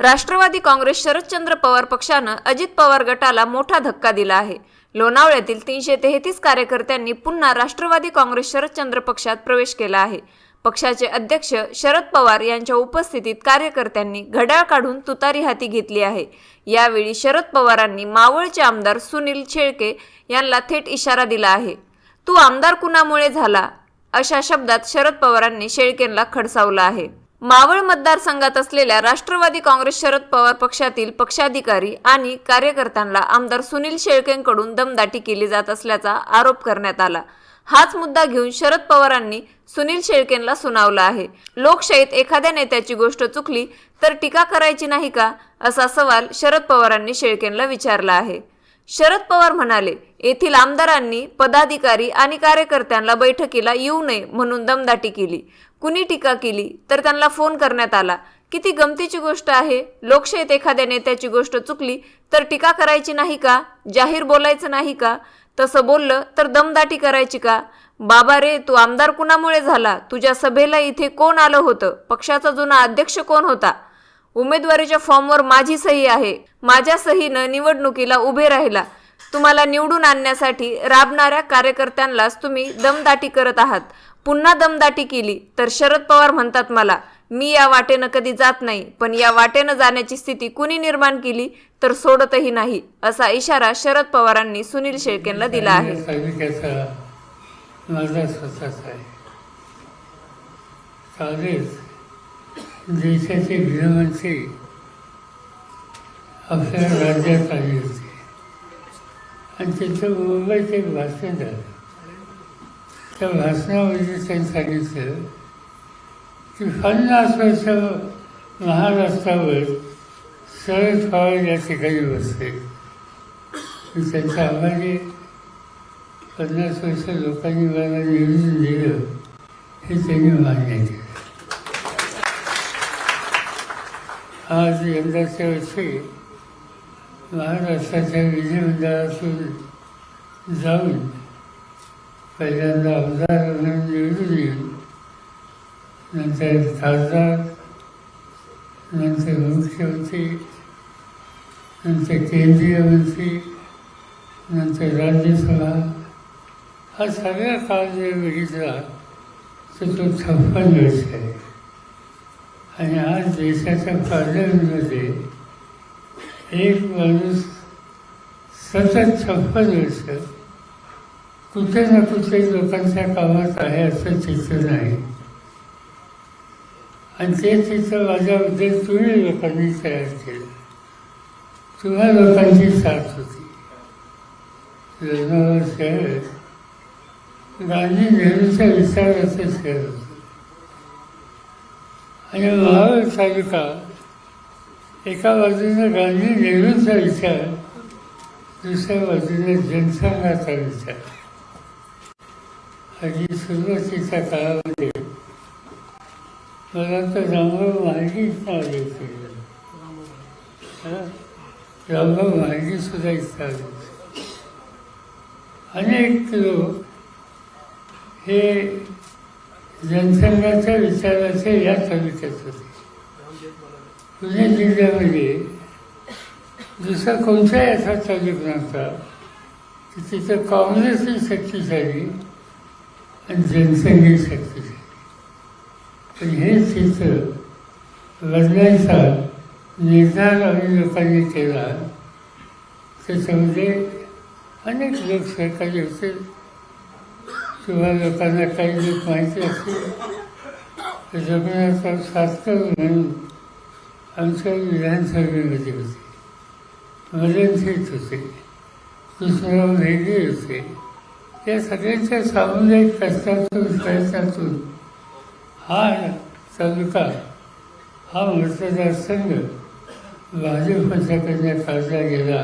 राष्ट्रवादी काँग्रेस शरदचंद्र पवार पक्षानं अजित पवार गटाला मोठा धक्का दिला आहे. लोणावळ्यातील तीनशे तेहतीस कार्यकर्त्यांनी पुन्हा राष्ट्रवादी काँग्रेस शरदचंद्र पक्षात प्रवेश केला आहे. पक्षाचे अध्यक्ष शरद पवार यांच्या उपस्थितीत कार्यकर्त्यांनी घड्याळ काढून तुतारी हाती घेतली आहे. यावेळी शरद पवारांनी मावळचे आमदार सुनील शेळके यांना थेट इशारा दिला आहे. तू आमदार कुणामुळे झाला? अशा शब्दात शरद पवारांनी शेळकेंना खडसावलं आहे. मावळ मतदारसंघात असलेल्या राष्ट्रवादी काँग्रेस शरद पवार पक्षातील पक्षाधिकारी आणि कार्यकर्त्यांना आमदार सुनील शेळकेंकडून दमदाटी केली जात असल्याचा आरोप करण्यात आला. हाच मुद्दा घेऊन शरद पवारांनी सुनील शेळकेंना सुनावला आहे. लोकशाहीत एखाद्या नेत्याची गोष्ट चुकली तर टीका करायची नाही का? असा सवाल शरद पवारांनी शेळकेंना विचारला आहे. शरद पवार म्हणाले येथील आमदारांनी पदाधिकारी आणि कार्यकर्त्यांना बैठकीला येऊ नये म्हणून दमदाटी केली. कुणी टीका केली तर त्यांना फोन करण्यात आला. किती गमतीची गोष्ट आहे. लोकशाहीत एखाद्या नेत्याची गोष्ट चुकली तर टीका करायची नाही का? जाहीर बोलायचं नाही का? तसं बोललं तर दमदाटी करायची का? बाबा रे तू आमदार कुणामुळे झाला? तुझ्या सभेला इथे कोण आलं होतं? पक्षाचा जुना अध्यक्ष कोण होता? उमेदवारीच्या फॉर्मवर माझी सही आहे. माझ्या सहीनं निवडणुकीला उभे राहिला. तुम्हाला निवडून आणण्यासाठी राबणाऱ्या कार्यकर्त्यांनाच तुम्ही दमदाटी करत आहात. पुन्हा दमदाटी केली. तर शरद पवार म्हणतात मला मी या वाटेनं कधी जात नाही पण या वाटेनं जाण्याची स्थिती कुणी निर्माण केली तर सोडतही नाही असा इशारा शरद पवारांनी सुनील शेळकेंना दिला आहे. देशाचे गृहमंत्री आपल्या राज्यात आले होते आणि तिथं मुंबईत एक भाषण झालं त्या भाषणामध्ये त्यांनी सांगितलं की पन्नास वर्ष महाराष्ट्रावर शरद पवार या ठिकाणी बसले. मी त्यांच्या आभारी पन्नास वर्ष लोकांनी मला निवडून दिलं हे त्यांनी मान्य केलं. आज यंदाच्या वर्षी महाराष्ट्राच्या विधिमंडळातून जाऊन पहिल्यांदा आमदार म्हणून निवडून येईल नंतर खासदार नंतर मुख्यमंत्री नंतर केंद्रीय मंत्री नंतर राज्यसभा हा सगळा काळ जर बघितला तर तो छप्पन वर्ष आहे आणि आज देशाच्या पार्लमेंटमध्ये एक माणूस सतत छप्पन वर्ष कुठे ना कुठे लोकांच्या कामात आहे असं चित्र नाही आणि ते चित्र माझ्याबद्दल तुम्ही लोकांनी तयार केलं. तुम्हा लोकांची साथ होती. लोणावळा शहर गांधी नेहरूच्या विचाराचं शहर होतं. आणि महावीर तालुका एका बाजूने गांधी नेहरूचा विचार दुसऱ्या बाजूने जनसंघाचा विचार. आणि सुरुवातीच्या काळामध्ये मला तर रामभाऊ महाडीच नाव द्यायचं रामभाऊ महाडी सुद्धा होते. अनेक लोक हे जनसंघाच्या विचाराचे या तालुक्यात होते. पुणे जिल्ह्यामध्ये दुसरा कोणताही असा तालुका नव्हता की तिथं काँग्रेसही शक्तिशाली आणि जनसंघही शक्तिशाली पण हे चित्र बदलायचा निर्धार आम्ही लोकांनी केला त्याच्यामध्ये अनेक लोक सहकारी होते. किंवा लोकांना काही लोक माहिती असतील. जगण्याचा शास्त्र म्हणून आमच्या विधानसभेमध्ये होते. मदनशीत होते. कृष्णराव रेड्डी होते. या सगळ्यांच्या सामुदायिक कष्टातून प्रयत्नातून हा तालुका हा मतदारसंघ भाजपच्याकडनं काढला गेला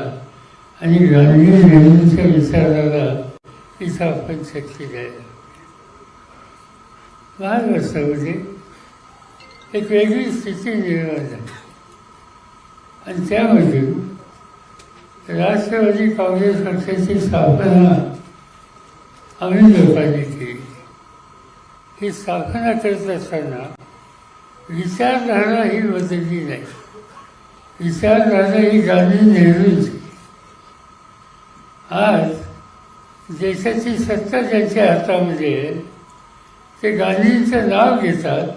आणि गांधी नेहरूंच्या विचाराला इथं आपण शक्ती द्यायला महाराष्ट्रामध्ये एक वेगळी स्थिती निर्माण झाली. आणि त्यामधून राष्ट्रवादी काँग्रेस पक्षाची स्थापना आम्ही लोकांनी केली ही स्थापना करत असताना विचारधारा ही बदलली नाही. विचारधारा ही गांधी नेहरूंची आज देशाची सत्ता ज्यांच्या हातामध्ये आहे ते गांधींचं नाव घेतात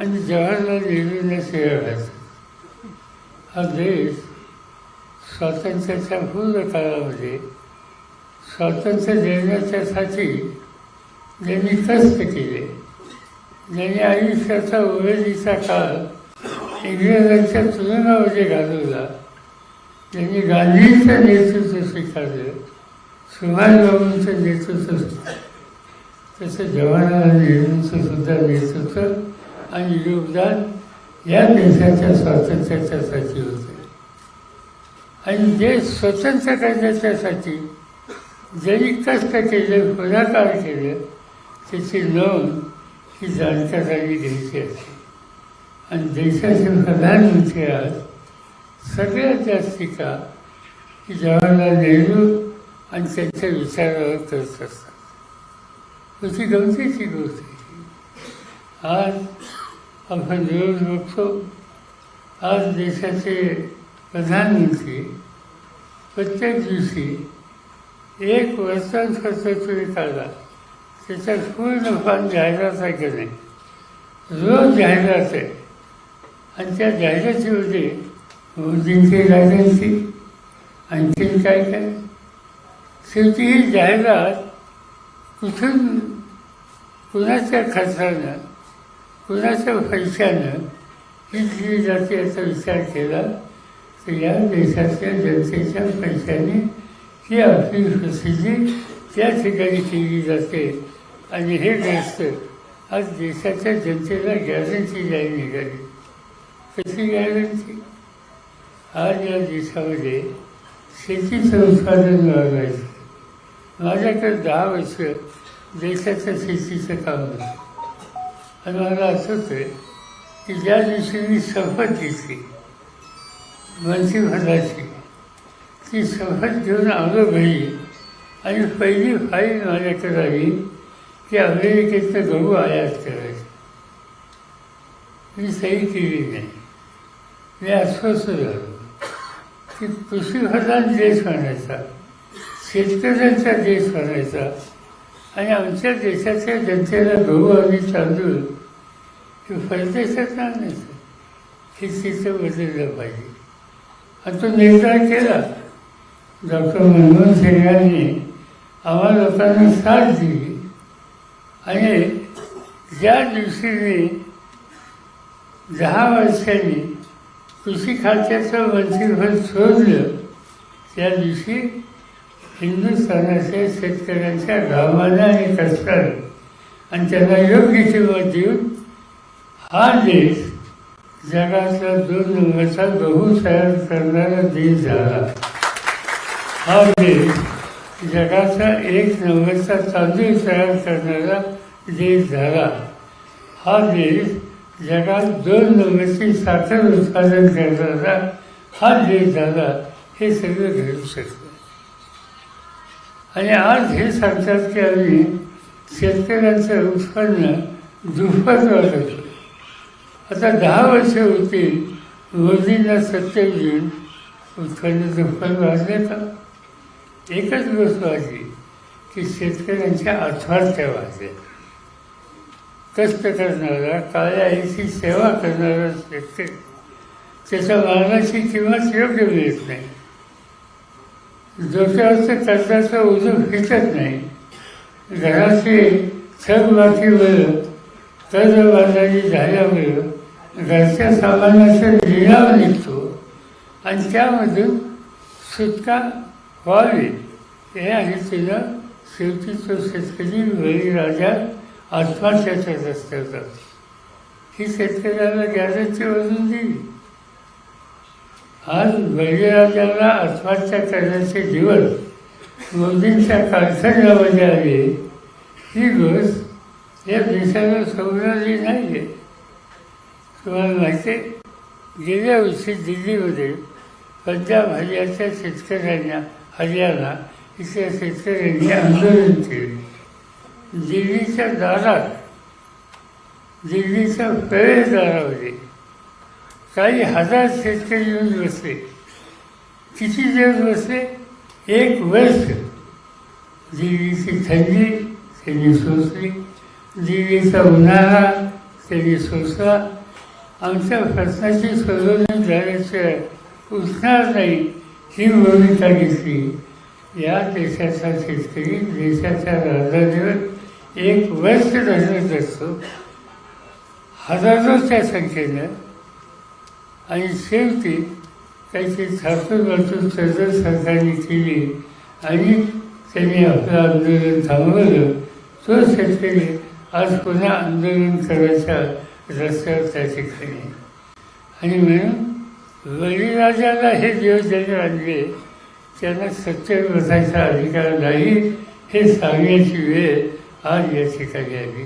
आणि जवाहरलाल नेहरूंना सेवा घालतात. हा देश स्वातंत्र्याच्या पूर्ण काळामध्ये स्वातंत्र्य देण्याच्यासाठी ज्यांनी कष्ट केले. ज्यांनी आयुष्याचा उमेदीचा काळ इंग्रजांच्या तुलनामध्ये घालवला. त्यांनी गांधींचं नेतृत्व स्वीकारलं. सुभाषबाबूंचं नेतृत्व तसं जवाहरलाल नेहरूंचं सुद्धा नेतृत्व आणि योगदान या देशाच्या स्वातंत्र्याच्यासाठी होतं. आणि देश स्वतंत्र करण्याच्यासाठी ज्यांनी कष्ट केले पुढाकार केले त्याची नोंद ही जाणकारांनी घ्यायची असते. आणि देशाचे प्रधानमंत्री म्हणजे आज सगळ्यात जास्ती का जवाहरलाल नेहरू आणि त्यांच्या विचारावर करत असतात. त्याची गमतीची गोष्ट आहे. आज आपण रोज बघतो आज देशाचे प्रधानमंत्री प्रत्येक दिवशी एक वर्षांसाठी तुम्ही काढला त्याच्यात पूर्ण फार जाहिरात आहे की नाही? रोज जाहिरात आहे. आणि त्या जाहिरातीमध्ये मोदींची जाहिराती आणखीन काय काय? शेवटी ही जाहिरात कुठून कुणाच्या खर्चानं कुणाच्या पैशानं ही दिली जाते याचा विचार केला तर या देशातल्या जनतेच्या पैशाने ही आपली प्रसिद्धी त्या ठिकाणी केली जाते. आणि हे ग्रस्त आज देशाच्या जनतेला गॅरंटी द्यायला निघाली. कशी गॅरंटी आज या देशामध्ये शेतीचं उत्पादन वाढवायचं माझ्याकडे दहा वर्ष देशाच्या शेतीचं काम होतं आणि मला आठवतं की ज्या दिवशी मी शपथ घेतली मंत्रिपदाची ती सहज घेऊन आलो घरी. आणि पहिली फाईल माझ्याकडे आली की अमेरिकेतनं गहू आयात करायचं. मी सही केली नाही. मी अस्वस्थ झालो. की कृषीप्रधान देश म्हणायचा शेतकऱ्यांचा देश म्हणायचा आणि आमच्या देशाच्या जनतेला गहू आणि तांदूळ हे परदेशात आणायचं. हे चित्र बदललं पाहिजे. आणि तो निर्धार केला. डॉक्टर मनमोहन सिंग यांनी आम्हा लोकांना साथ दिली. आणि ज्या दिवशी मी दहा वर्षांनी कृषी खात्याचं मंत्रिपद सोडलं त्या दिवशी हिंदुस्थानाच्या शेतकऱ्यांच्या घामानं आणि कष्टानं आणि त्यांना योग्य किंमत देऊन हा देश जगातला दोन नंबरचा गहू तयार करणारा देश झाला. हा देश जगाचा एक नंबरचा तांदूळ तयार करणारा देश झाला. हा देश जगात दोन नंबरची साखर उत्पादन करणारा हा देश झाला हे सगळं घडू शकतं. आणि आज हे सांगतात की आम्ही शेतकऱ्यांचं उत्पन्न दुप्पट वाढवलं. आता दहा वर्ष होतील मोदींना सत्य घेऊन उत्पन्न दुप्पट वाढले का एकच गोष्ट अशी की शेतकऱ्यांच्या आत्महत्या वाढल्या कष्ट करणारा काळ्या आईची सेवा करणारा शेतकरी त्याच्या मालाची किंमत योग्य मिळत नाही. डोक्यावरचं कर्जाचं उजू फिटत नाही. घराची थकबाकीमुळं कर्जबाजारी झाल्यामुळं घरच्या सामानाचा लिलाव निघतो. आणि त्यामधून सुटका व्हावी हे आणि तिला शेवटी तो शेतकरी राजा आत्महत्याच्या रस्त्यावर ही शेतकऱ्याला गॅरंटी वाजून दिली. आज बळीराजाला आत्महत्या करण्याचे दिवस मोदींच्या कारखान्यामध्ये आले. ही गोष्ट या देशाला समजली नाही आहे तुम्हाला माहिती आहे गेल्या वर्षी दिल्लीमध्ये पंजाब हरियाणाच्या शेतकऱ्यांना हरियाणा इथल्या शेतकऱ्यांनी आंदोलन केले दिल्लीच्या दारात दिल्लीच्या प्रवेशद्वारामध्ये काही हजार शेतकरी येऊन बसले किती दिवस बसले एक वर्ष। दिल्लीची थंडी त्यांनी सोसली दिल्लीचा उन्हाळा त्यांनी सोसला आमच्या प्रश्नाची सोडवणूक झाल्याशिवाय उठणार नाही। ही भूमिका घेतली या देशाचा शेतकरी देशाच्या राजधानीवर एक वर्ष धरत असतो. हजारोच्या संख्येनं आणि शेवटी त्याची थापून वाचून सदर सरकारने केली आणि त्यांनी आपलं आंदोलन थांबवलं. तो शेतकरी आज पुन्हा आंदोलन करायच्या रस्त्यावर त्या ठिकाणी. आणि म्हणून बळीराजाला हे दिवस ज्यांनी आणले त्यांना सत्य बसायचा अधिकार नाही हे सांगण्याची वेळ आज या ठिकाणी आली.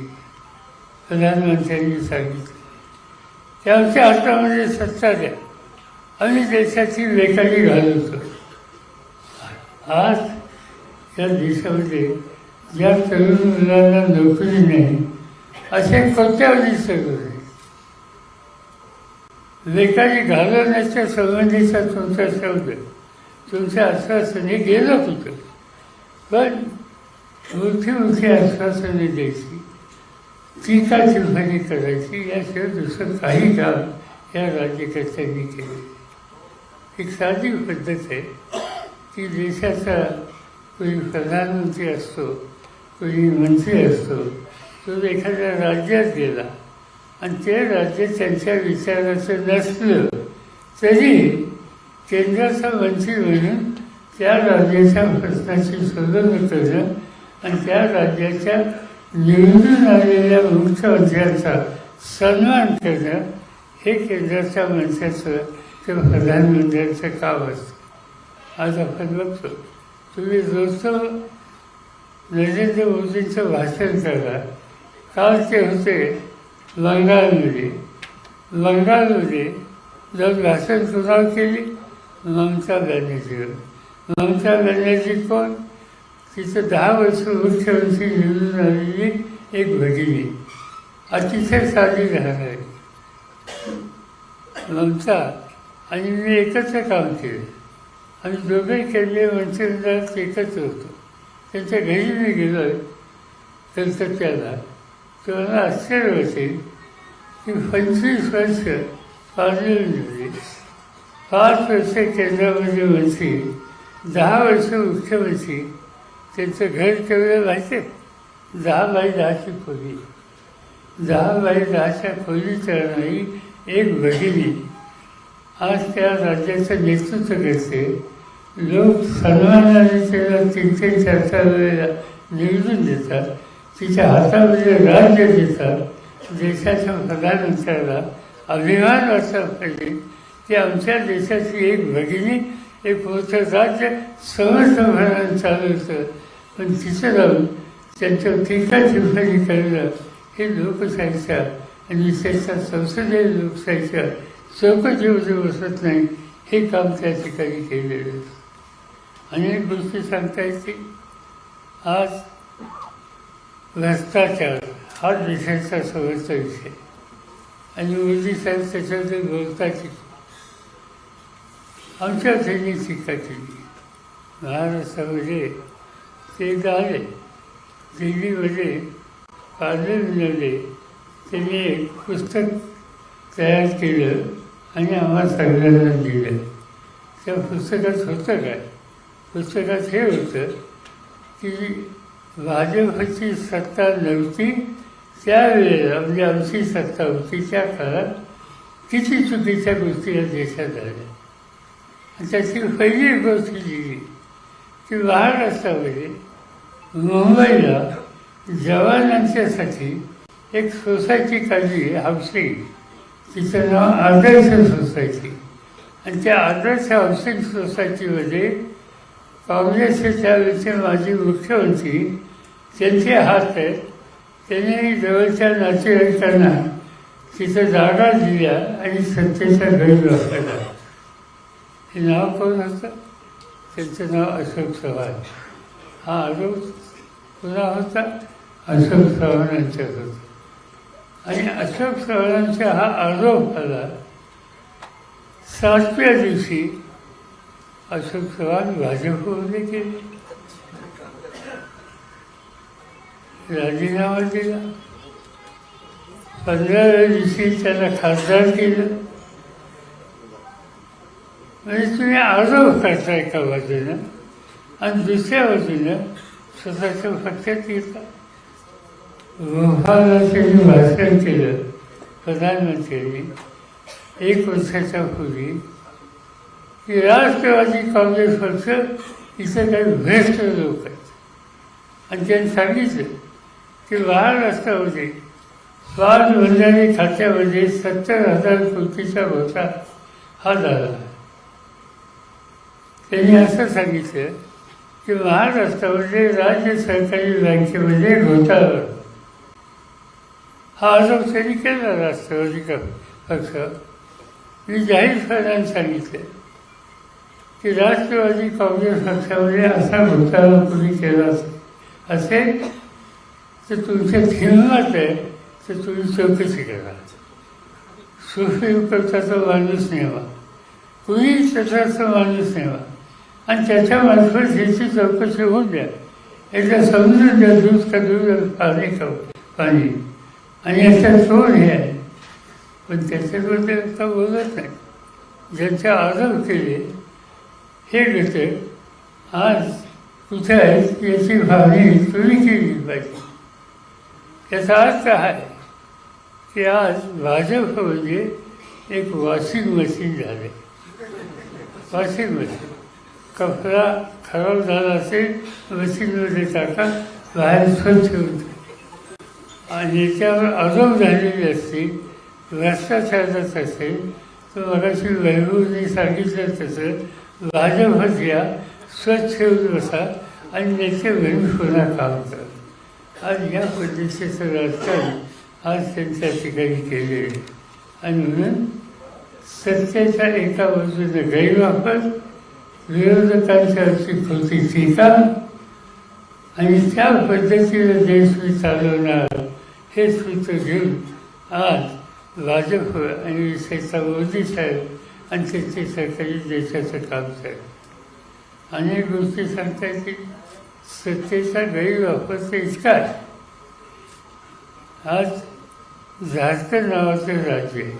प्रधानमंत्र्यांनी सांगितलं त्यांच्या आमच्या हातामध्ये सत्ता द्या आम्ही देशाची बेकारी घालवतो आज या देशामध्ये ज्या तरुण मुलांना नोकरी नाही असे कोणत्या दिसत बेकारी घालवण्याच्या संबंधीचा तुमचा शब्द तुमच्या आश्वासने गेलंच होतं. पण मोठी मोठी आश्वासने द्यायची टीका टिप्पणी करायची याशिवाय दुसरं काही काम या राज्यकर्त्यांनी केले. एक साधी पद्धत आहे की देशाचा कोणी प्रधानमंत्री असतो कोणी मंत्री असतो तो एखाद्या राज्यात गेला आणि ते राज्य त्यांच्या विचाराचं नसलं तरी केंद्राचा वंचित म्हणून त्या राज्याच्या प्रश्नाची शोधन करणं आणि त्या राज्याच्या निवडून आलेल्या मुख्यमंत्र्यांचा सन्मान करणं हे केंद्राच्या मंत्र्याचं ते प्रधानमंत्र्यांचं काम असतं. आज आपण बघतो तुम्ही रोजचं नरेंद्र मोदींचं भाषण करा. काल ते होते बंगालमध्ये बंगालमध्ये जर घासन सुरुवात केली लंका बॅनर्जीवर ममता बॅनर्जी कोण? तिथं दहा वर्ष मुख्यमंत्री निवडून आलेली एक भगिनी. अतिशय साधी राहणारी. ममता आणि मी एकत्र काम केलं. आणि दोघे केले मंत्रिमंडळात एकत्र होतो. त्यांच्या घरी मी गेलो कलकत्त्याला. तेव्हा आश्चर्य होते. की पंचवीस वर्ष पार्लमेंटमध्ये पाच वर्ष केंद्रामध्ये मंत्री दहा वर्ष मुख्यमंत्री. त्यांचं घर केवढं माहिती आहे दहा बाय दहाची खोली. दहा बाय दहाच्या खोलीत राहणारी एक भगिनी. आज त्या राज्याचं नेतृत्व करते. लोक सन्मानाने त्याला तीन तीन चार चार वेळेला निवडून देतात. तिच्या हातामध्ये राज्य देतात देशाच्या प्रधानमंत्र्याला अभिमान वाटला पाहिजे की आमच्या देशाची एक भगिनी एक मोठं राज्य समर्थपणाने चालवतं पण तिचं जाऊन त्यांच्यावर टीका टिप्पणी करणं हे लोकशाहीच्या आणि विशेषतः संसदीय लोकशाहीच्या चौकटीमध्ये बसत नाही हे काम त्या ठिकाणी केलेलं अनेक गोष्टी सांगता येतील. आज भ्रष्टाचार हा देशाचा सगळ्याचा विषय. आणि मोदी साहेब त्याच्याबद्दल बोलतात आमच्या त्यांनी टीका केली. महाराष्ट्रामध्ये ते एकदा आले. दिल्लीमध्ये मिळवले. त्यांनी एक पुस्तक तयार केलं आणि आम्हाला सगळ्यांना दिलं. त्या पुस्तकात होतं काय? पुस्तकात हे होतं की भाजपची सत्ता नव्हती त्यावेळेला म्हणजे आमची सत्ता होती. त्या काळात किती चुकीच्या गोष्टी या देशात आल्या आणि त्याची पहिली गोष्ट दिली की महाराष्ट्रामध्ये मुंबईला जवानांच्यासाठी एक सोसायटी काढली हाऊसिंग तिचं नाव आदर्श सोसायटी. आणि त्या आदर्श हाऊसिंग सोसायटीमध्ये काँग्रेसचे त्यावेळेचे माजी मुख्यमंत्री त्यांचे हात आहेत त्यांनी जवळच्या नातेवाईकांना तिथं जागा दिल्या आणि सत्तेचा गैरवापर हे नाव कोण होतं? त्यांचं नाव अशोक चव्हाण. हा आरोप पुन्हा होता? अशोक चव्हाणांच्यात होता आणि अशोक चव्हाणांचा हा आरोप आला सातव्या दिवशी अशोक चव्हाण भाजपमध्ये गेले. राजीनामा दिला. पंधराव्या दिवशी त्याला खासदार केलं. म्हणजे तुम्ही आरोप करता एका बाजूनं आणि दुसऱ्या बाजूनं स्वतःच्या पक्षात येता. गुफाला त्यांनी भाषण केलं प्रधानमंत्र्यांनी एक वर्षाच्या पूर्वी की राष्ट्रवादी काँग्रेस पक्ष इथं काही भ्रष्ट लोक आहेत. आणि त्यांनी सांगितलं की महाराष्ट्रामध्ये स्वाद भंडारी खात्यामध्ये सत्तर हजार कोटीचा घोटा हा झाला. त्यांनी असं सांगितलं की महाराष्ट्रामध्ये राज्य सरकारी बँकेमध्ये घोटाळा हा आरोप त्यांनी केला राष्ट्रवादी पक्ष. मी जाहीरपणाने सांगितलं की राष्ट्रवादी काँग्रेस पक्षामध्ये असा घोटाळा कोणी केला असेल असे तर तुमच्या हिंमत आहे तर तुम्ही चौकशी करा सुप्रीम कोर्टाचा माणूस नेवा कुणी तसाचा माणूस नेवा आणि त्याच्या मार्फत ह्याची चौकशी होऊन द्या एकदा समजून द्या दूध का दूध पाणी खाऊ पाणी आणि याचा चोर हे आहे पण त्याच्याबद्दल आता बोलत नाही ज्यांचे आदर केले हे घेते आज कुठे आहेत याची भावनी तुम्ही केली पाहिजे याचा अर्थ आहे की आज भाजप म्हणजे एक वॉशिंग मशीन झाले. Washing machine. कपडा खराब झाला असेल मशीनमध्ये टाका बाहेर स्वच्छ होते आणि याच्यावर आरोप झालेली असतील भ्रष्टाचारात असेल तर मगाशी वैभवने सांगितलं तसं भाजपच घ्या स्वच्छ होऊन बसा आणि त्याच्या घरी पुन्हा काम करा. आज या पद्धतीचं राजकारण आज त्यांच्या ठिकाणी केले आणि म्हणून सत्तेच्या एका बाजूने गैरवापर विरोधकांच्यावरची कृती टीका आणि त्या पद्धतीने देश मी चालवणार हे सूत्र घेऊन आज भाजप आणि विशेषतः मोदी साहेब आणि त्यांचे सरकारी देशाचं काम साहेब अनेक गोष्टी सांगता येतील. सत्तेचा गैरवापर तर इतका आज झारखंड नावाचं राज्य आहे.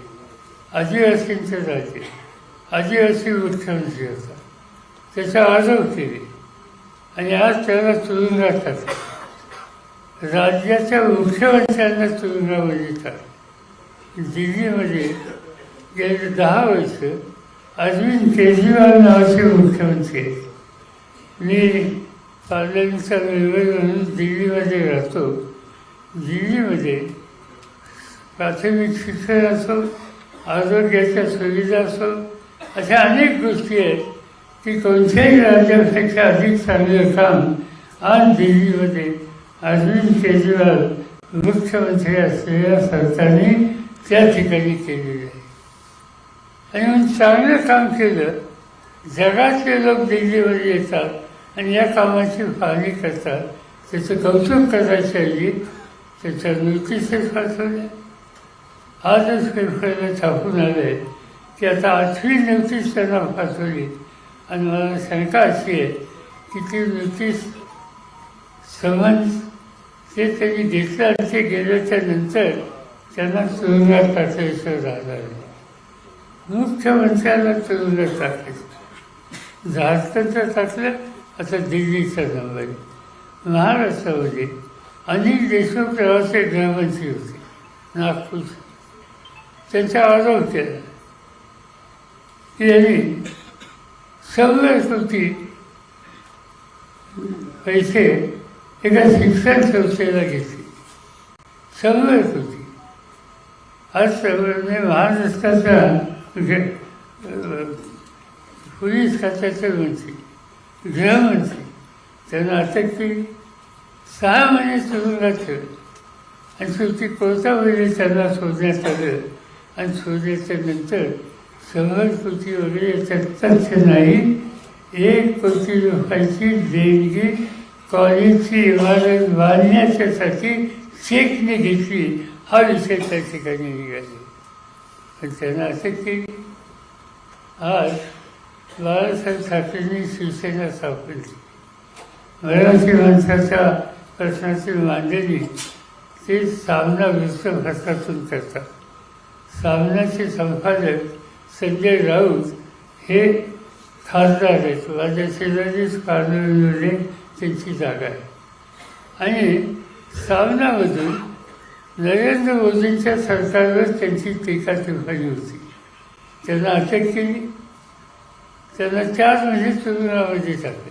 आदिवासींचं राज्य आदिवासी मुख्यमंत्री होता त्याचा आरोप केले. आणि आज त्याला तुरुंगात टाकलं राज्याच्या मुख्यमंत्र्यांना तुरुंगामध्ये टाकलं दिल्लीमध्ये गेले दहा वर्ष अरविंद केजरीवाल नावाचे मुख्यमंत्री आहेत. मी पार्लमेंटचा मेंबर म्हणून दिल्लीमध्ये राहतो. दिल्लीमध्ये प्राथमिक शिक्षण असो आरोग्याच्या सुविधा असो अशा अनेक गोष्टी आहेत की कोणत्याही राज्यापेक्षा अधिक चांगलं काम आज दिल्लीमध्ये अरविंद केजरीवाल मुख्यमंत्री असलेल्या सरकारने त्या ठिकाणी केलेलं आहे. आणि म्हणून चांगलं काम केलं. जगातले लोक दिल्लीमध्ये येतात. आणि या कामाची पाहणी करता त्याचं कौतुक करायच्या ऐवजी त्याच्या नोटिसेस पाठवल्या आजच पेपरला छापून आलं. की आता आठवी नोटीस त्यांना पाठवली. आणि मला शंका अशी आहे की ती नोटीस समन्स ते त्यांनी घेतलं आणि ते गेल्याच्यानंतर त्यांना तुरुंगात टाकायचं झालं मुख्यमंत्र्याला तुरुंगात टाकायचं. झारखंडचं टाकलं. आता दिल्लीचा नंबर महाराष्ट्रामध्ये अनिल देशमुख प्रवासी गृहमंत्री होते. नागपूर त्यांचा आरोप केला की यांनी सव्वीस कोटी पैसे एका शिक्षण संस्थेला घेतले. सव्वीस कोटी आज सगळ्यांनी म्हणजे महाराष्ट्राचा म्हणजे, ग- पोलीस खात्याचे मंत्री. गृहमंत्री त्यांना अटक केली सहा महिने तुरुंगात ठेवले आणि शेवटी कोर्टामध्ये त्यांना शोधण्यात आलं? आणि शोधण्याच्या नंतर शंभर कोटी वगैरे याच्यात तथ्य नाही. एक कोटी लोकांची देणगी कॉलेजची इमारत बांधण्याच्यासाठी चेकने घेतली. हा विषय त्या ठिकाणी निघाले. पण त्यांना असं केली आज बाळासाहेब ठाकरेंनी शिवसेना सापडली केली. मराठी माणसाच्या प्रश्नाची मांडणी ते सामना वृत्तपत्रातून करतात. सामनाचे संपादक संजय राऊत हे खासदार आहेत. माझ्या शेजारीच कानूनमध्ये त्यांची जागा आहे. आणि सामनामधून नरेंद्र मोदींच्या सरकारवर त्यांची टीका टिप्पणी होती. त्यांना अटक केली. त्यांना चार म्हणजे तुरुंगामध्ये टाकले.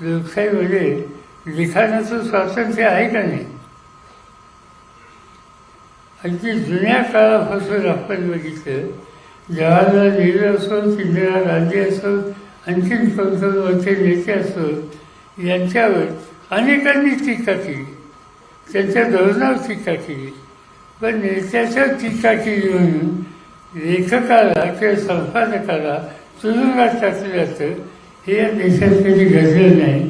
लोकशाहीमध्ये लिखाणाचं स्वातंत्र्य आहे का नाही? अगदी जुन्या काळापासून आपण बघितलं जवाहरलाल नेहरू असो इंदिरा गांधी असो आणखीन कोणते मोठे नेते असो यांच्यावर अनेकांनी टीका केली. त्यांच्या धोरणावर टीका केली. पण नेत्याच्या टीका केली म्हणून लेखकाला किंवा संपादकाला तुरुंगात टाकलं जातं हे या देशात कधी घडलं नाही.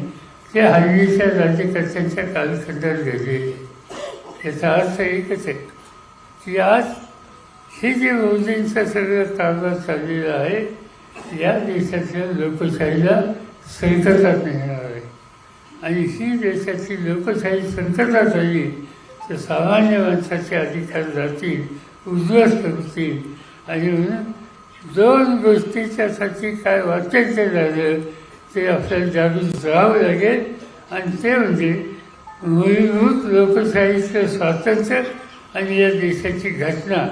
ते हल्लीच्या राज्यकर्त्यांच्या कालखंडात घडलेले याचा अर्थ एकच आहे की आज हे जे मोदींचा सगळं कारभार चाललेलं आहे या देशातल्या लोकशाहीला संकटात नेणार आहे. आणि ही देशाची लोकशाही संकटात आली तर सामान्य माणसाचे अधिकार जातील उद्ध्वस्त होतील आणि म्हणून दोन गोष्टी त्यासाठी काय वाटेल ते झालं ते आपल्याला जाणून राहावं लागेल. आणि ते म्हणजे मूलभूत लोकशाहीचं स्वातंत्र्य आणि या देशाची घटना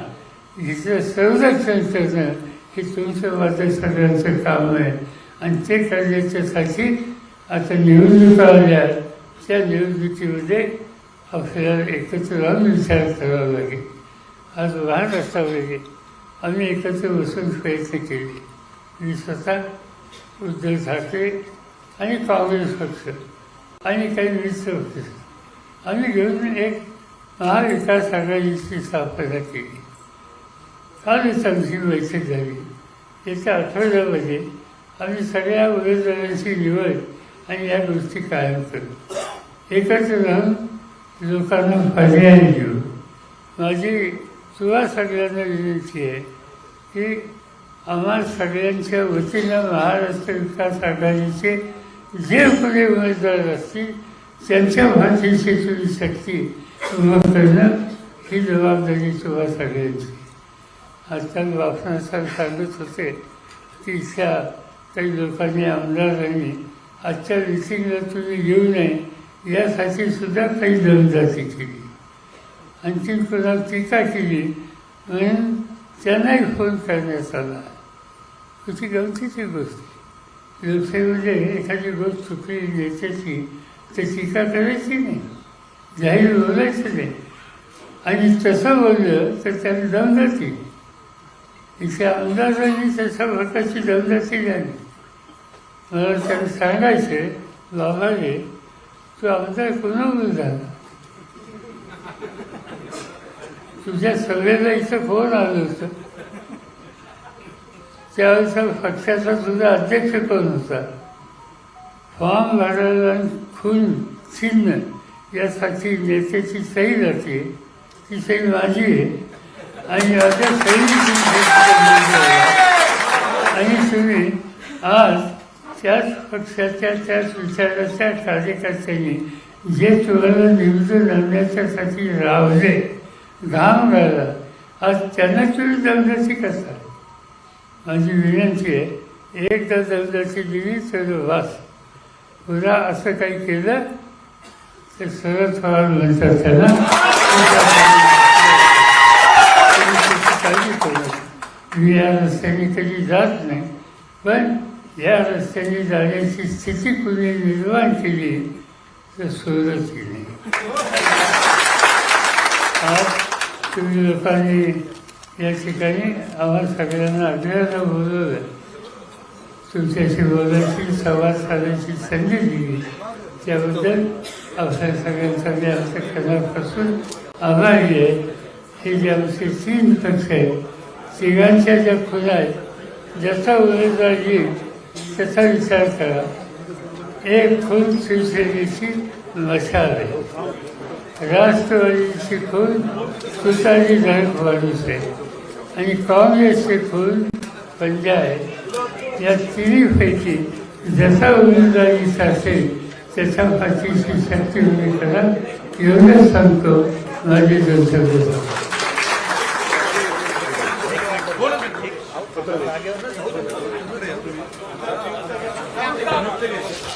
हिचं संरक्षण करणं हे तुमचं माझं सगळ्यांचं काम आहे. आणि ते करण्याच्यासाठी आता निवडणुका आल्या त्या निवडणुकीमध्ये आपल्याला एकत्र राहून विचार करावा लागेल. आज वाहन असावं लागेल. आम्ही एकत्र बसून प्रयत्न केले. मी स्वतः उद्धव ठाकरे आणि काँग्रेस पक्ष आणि काही मित्र होते. आम्ही घेऊन एक महाविकास आघाडीची स्थापना केली. कालच आमची बैठक झाली. येत्या आठवड्यामध्ये आम्ही सगळ्या उमेदवारांची निवड आणि या गोष्टी कायम करू. एकत्र राहून लोकांना पर्याय देऊ. माझी तुला सगळ्यांना विनंती आहे की आम्हा सगळ्यांच्या वतीनं महाराष्ट्र विकास आघाडीचे जे पुढे उमेदवार असतील त्यांच्या भाषेची तुम्ही शक्ती तुम्हा करणं ही जबाबदारी तुम्हा सगळ्यांची. आजकाल बापना सांगत होते की इथल्या काही लोकांनी आमदारांनी आजच्या मिटिंगला तुम्ही येऊ नये यासाठी सुद्धा काही दमदाटी केली. अंतिम कोणाला टीका केली म्हणून त्यांनाही फोन करण्यात आला. ती गमतीची गोष्ट. आहे. म्हणजे लोकशाहीमध्ये एखादी गोष्ट चुकली नेत्याची तर टीका करायची नाही. जाहीर बोलायचं नाही. आणि तसं बोललं तर त्याने दमदाटी इथे आमदारांनी त्याच्या भकाची दमदाती झाली मला त्याने सांगायचे बाबा रे तू आमदार कोणावर झाला तुझ्या सगळ्याला इथं फोन आलं होतं. त्यावेळेस पक्षाचा तुझा अध्यक्ष कोण होता? फॉर्म भरायला खून चिन्ह यासाठी नेत्याची सही जाते. ती सही माझी आहे. आणि माझ्या सही आणि तुम्ही आज त्याच पक्षाच्या त्याच विचाराच्या कार्यकर्त्यांनी जे तुम्हाला निवडून आणण्याच्यासाठी रावले घाम राहिला आज त्यांना तुम्ही दमदाची करता माझी विनंती आहे एकदा दमदाची दिली तर वास पुन्हा असं काही केलं तर शरद पवार म्हणतात त्याला काळजी करू मी या रस्त्याने कधी जात नाही पण या रस्त्याने जाण्याची स्थिती कुणी निर्माण केली तर सोडत केली. आज तुम्ही लोकांनी या ठिकाणी आम्हाला सगळ्यांना आग्रहानं बोलवलं तुमच्याशी बोलायची संवाद साधायची संधी दिली. त्याबद्दल आपल्या सगळ्यांचा मी आमच्या खऱ्यापासून आभारी आहे. हे जे आमचे तीन पक्ष आहेत तिघांच्या ज्या खुला आहेत ज्याचा उमेदवार येईल त्याचा विचार करा. एक खून शिवसेनेची मशाल आहे. राष्ट्रवादीची खून तुतारी धारक आणि काँग्रेसचे खून पंजा या तिन्हीपैकी जसा उमेदवारीचा असेल त्याच्या पाठीशी शक्ती मी करा एवढंच सांगतो माझे जनता